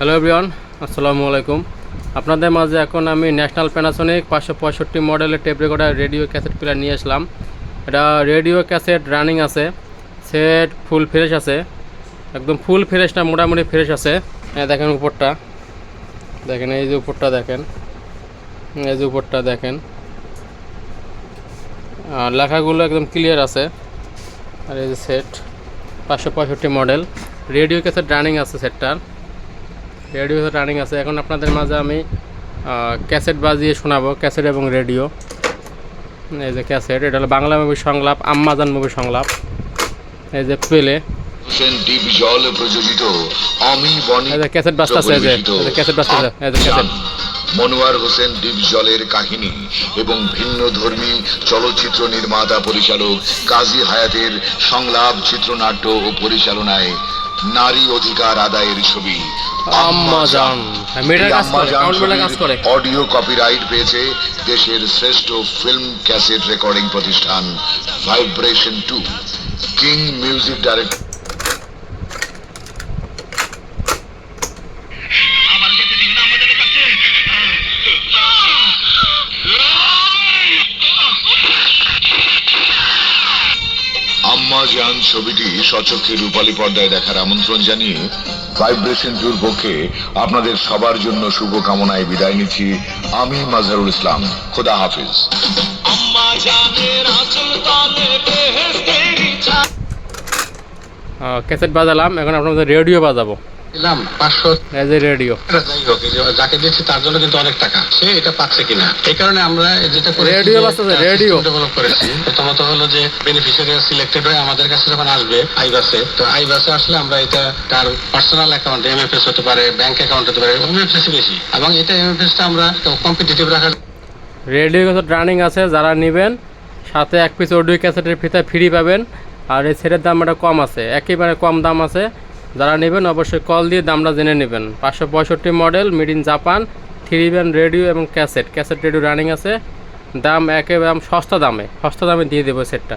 Hello everyone আসসালামু আলাইকুম আপনাদের মাঝে এখন আমি ন্যাশনাল প্যানাসনিক পাঁচশো পঁয়ষট্টি মডেলের tape recorder radio cassette player নিয়ে আসলাম। এটা রেডিও ক্যাসেট রানিং আছে। সেট ফুল ফ্রেশ আছে। একদম ফুল ফ্রেশ না, মোটামুটি ফ্রেশ আছে। দেখেন উপরটা। দেখেন, এই যে উপরটা দেখেন। এই যে উপরটা দেখেন। আর লেখাগুলো একদম ক্লিয়ার আছে। আর এই যে সেট পাঁচশো পঁয়ষট্টি মডেল। রেডিও ক্যাসেট রানিং আছে সেটটার রেডিও রানিং আছে। এখন আপনাদের মাঝে আমি ক্যাসেট বাজিয়ে শোনাবো ক্যাসেট এবং রেডিও। এই যে ক্যাসেট এটা হলো বাংলা মুভি সংলাপ আম্মাজান মুভি সংলাপ। এই যে পেলে। প্রযোজিত আমি ক্যাসেট বাজতেছে এই যে ক্যাসেট বাজতেছে এই যে ক্যাসেট। মনোয়ার হোসেন ডিপ জলের কাহিনী এবং ভিন্ন ধর্মী চলচ্চিত্র নির্মাতা পরিচালক কাজী হায়াতের সংলাপ চিত্রনাট্য ও পরিচালনায় নারী অধিকার আদায়ের ছবি। আম্মাজান হ্যাঁ, মেয়েটার কাজ করে কাউন্ট মেলা কাজ করে। অডিও কপিরাইট পেয়েছে দেশের শ্রেষ্ঠ ফিল্ম ক্যাসেট রেকর্ডিং প্রতিষ্ঠান vibration to king music director Amma ছবিটি সচক্ষে রূপালী পর্দায় দেখার আমন্ত্রণ জানিয়ে ভাইব্রেশন টুর পক্ষে আপনাদের সবার জন্য শুভকামনায় বিদায় নিচ্ছি আমি মাজহারুল ইসলাম। খোদা হাফিজ। ক্যাসেট বাজালাম এখন আপনাদের রেডিও বাজাবো। দিলাম পাঁচশো। যে রেডিও। যাই হোক যাকে দিচ্ছি তার জন্য কিন্তু অনেক টাকা। সে এটা পাচ্ছে কিনা? এই কারণে আমরা যেটা Radio বাজতেছে, radio। ডেভেলপ করেছি। প্রথমত হলো যে বেনিফিশিয়ারি সিলেক্টেড হয়ে আমাদের কাছে যখন আসবে আইবাসে তো আইবাসে আসলে আমরা এটা তার পার্সোনাল অ্যাকাউন্ট এমএফএস হতে পারে ব্যাংক অ্যাকাউন্ট হতে পারে এমএফএস বেশি। এবং এটা এমএফএসটা আমরা কম্পিটিটিভ রাখার রেডিও রানিং আছে যারা নেবেন সাথে এক পিস অডিও ক্যাসেটের ফিতা ফ্রি পাবেন আর এই সেটের দাম একটা কম আছে একেবারে কম দাম আছে। যারা নেবেন অবশ্যই কল দিয়ে দামটা জেনে নেবেন। পাঁচশো পঁয়ষট্টি model, made in Japan, three band radio এবং ক্যাসেট। ক্যাসেট রেডিও রানিং আছে। দাম একেবারে, সস্তা দামে সস্তা দামে দিয়ে দেবো সেটটা।